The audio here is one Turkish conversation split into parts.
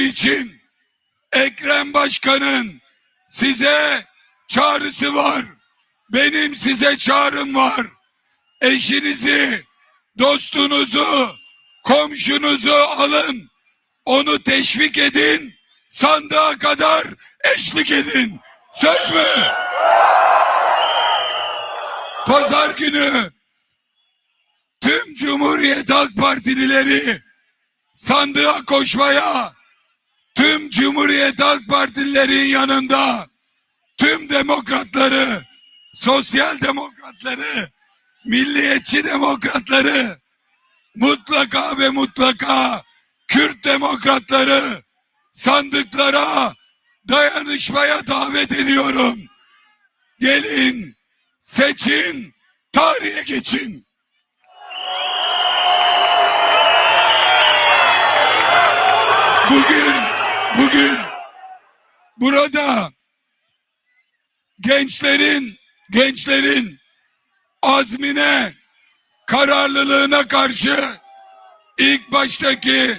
için Ekrem Başkan'ın size çağrısı var. Benim size çağrım var. Eşinizi, dostunuzu, komşunuzu alın. Onu teşvik edin. Sandığa kadar eşlik edin. Söz mü? Pazar günü tüm Cumhuriyet Halk Partilileri sandığa koşmaya tüm Cumhuriyet Halk Partililerin yanında tüm demokratları, sosyal demokratları, milliyetçi demokratları, mutlaka ve mutlaka Kürt demokratları sandıklara dayanışmaya davet ediyorum. Gelin, seçin, tarihe geçin. Bugün, bugün burada gençlerin, gençlerin azmine, kararlılığına karşı ilk baştaki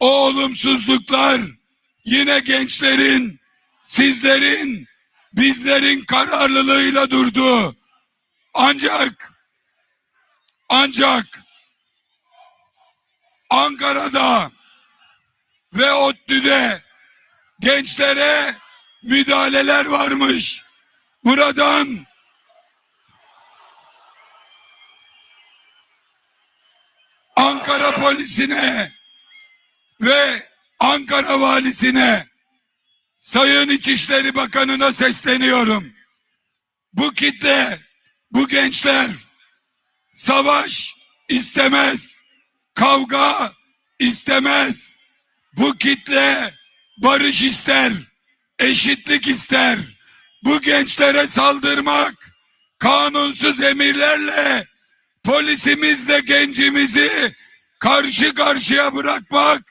o olumsuzluklar yine gençlerin, sizlerin, bizlerin kararlılığıyla durdu. Ancak, ancak Ankara'da ve ODTÜ'de gençlere müdahaleler varmış. Buradan Ankara polisine ve Ankara valisine Sayın İçişleri Bakanı'na sesleniyorum. Bu kitle, bu gençler savaş istemez, kavga istemez. Bu kitle barış ister, eşitlik ister. Bu gençlere saldırmak, kanunsuz emirlerle polisimizle gencimizi karşı karşıya bırakmak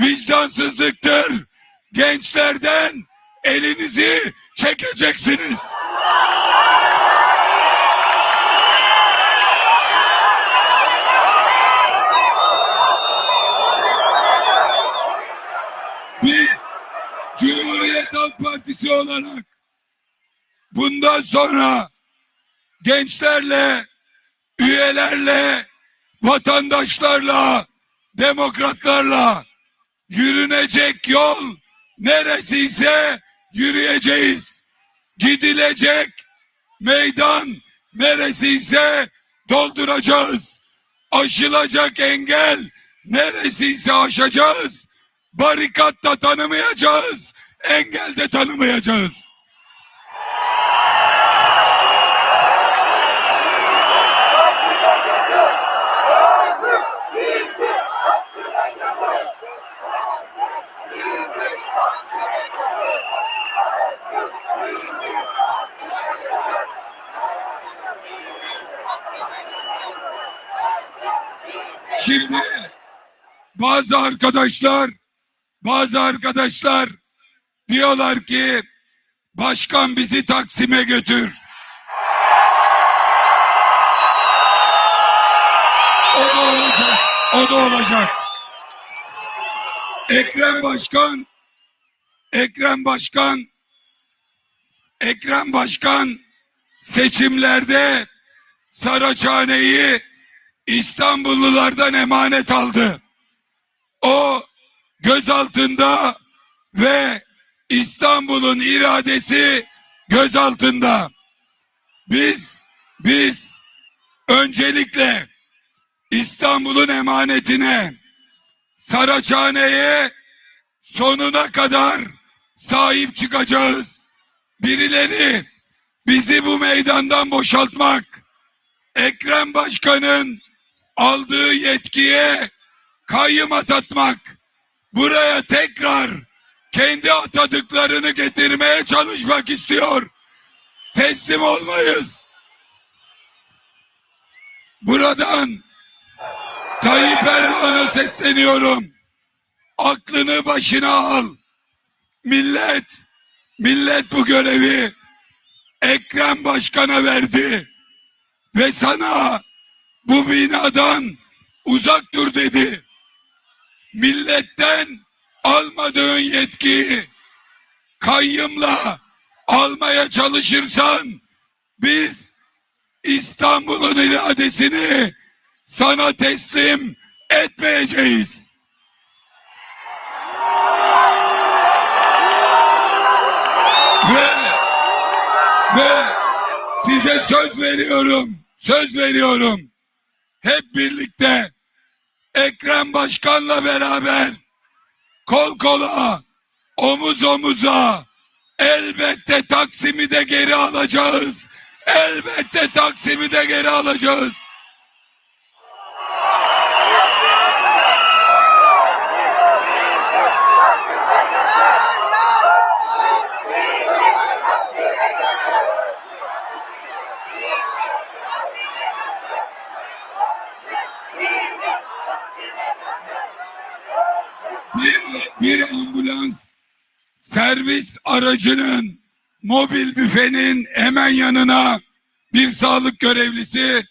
vicdansızlıktır. Gençlerden elinizi çekeceksiniz. Partisi olarak bundan sonra gençlerle, üyelerle, vatandaşlarla, demokratlarla yürünecek yol neresiyse yürüyeceğiz. Gidilecek meydan neresiyse dolduracağız. Aşılacak engel neresiyse aşacağız. Barikat da tanımayacağız. Engel de tanımayacağız. Şimdi bazı arkadaşlar bazı arkadaşlar diyorlar ki başkan bizi Taksim'e götür. O da olacak. O da olacak. Ekrem Başkan Ekrem Başkan Ekrem Başkan seçimlerde Saraçhane'yi İstanbullulardan emanet aldı. O gözaltında ve İstanbul'un iradesi gözaltında. Biz biz öncelikle İstanbul'un emanetine Saraçhane'ye sonuna kadar sahip çıkacağız. Birileri bizi bu meydandan boşaltmak, Ekrem Başkan'ın aldığı yetkiye kayyım atatmak, buraya tekrar kendi atadıklarını getirmeye çalışmak istiyor. Teslim olmayız. Buradan Tayyip Erdoğan'a sesleniyorum. Aklını başına al. Millet, millet bu görevi Ekrem Başkan'a verdi. Ve sana bu binadan uzak dur dedi. Milletten almadığın yetkiyi kayyımla almaya çalışırsan biz İstanbul'un iradesini sana teslim etmeyeceğiz. Ve ve size söz veriyorum, söz veriyorum. Hep birlikte Ekrem Başkan'la beraber kol kola, omuz omuza elbette Taksim'i de geri alacağız. Elbette Taksim'i de geri alacağız. Bir, bir ambulans servis aracının mobil büfenin hemen yanına bir sağlık görevlisi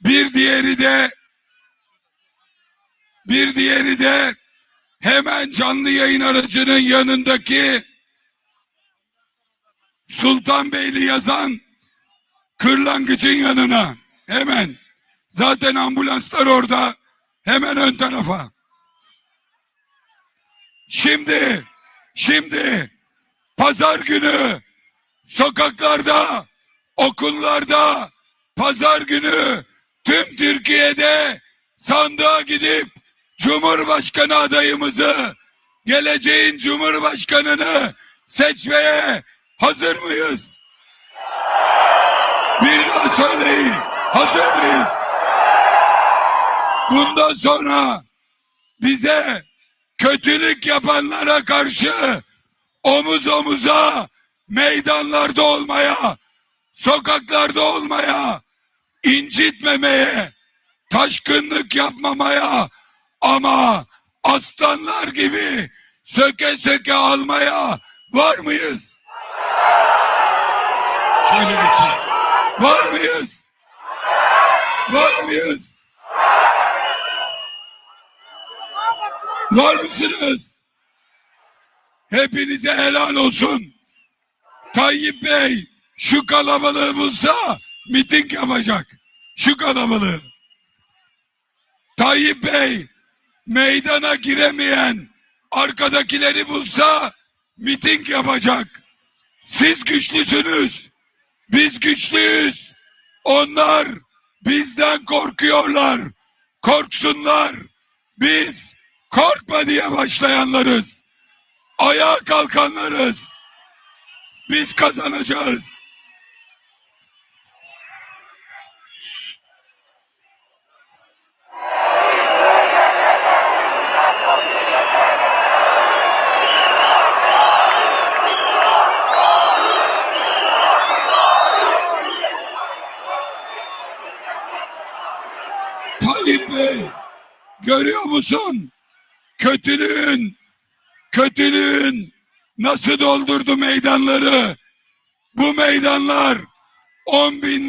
bir diğeri de bir diğeri de hemen canlı yayın aracının yanındaki Sultanbeyli yazan kırlangıcın yanına. Hemen. Zaten ambulanslar orada. Hemen ön tarafa Şimdi, şimdi pazar günü sokaklarda, okullarda, pazar günü tüm Türkiye'de sandığa gidip Cumhurbaşkanı adayımızı, geleceğin Cumhurbaşkanını seçmeye hazır mıyız? Bir daha söyleyin. Hazır mıyız? Bundan sonra bize kötülük yapanlara karşı omuz omuza meydanlarda olmaya, sokaklarda olmaya, incitmemeye, taşkınlık yapmamaya ama aslanlar gibi söke söke almaya var mıyız? Şöyle geçeyim. Var mıyız? Var mıyız? Var mısınız? Hepinize helal olsun. Tayyip Bey şu kalabalığı bulsa miting yapacak. Şu kalabalığı. Tayyip Bey meydana giremeyen arkadakileri bulsa miting yapacak. Siz güçlüsünüz. Biz güçlüyüz. Onlar bizden korkuyorlar. Korksunlar. Biz korkma diye başlayanlarız. Ayağa kalkanlarız. Biz kazanacağız. Tayyip Bey görüyor musun? Kötülüğün kötülüğün nasıl doldurdu meydanları? Bu meydanlar on bin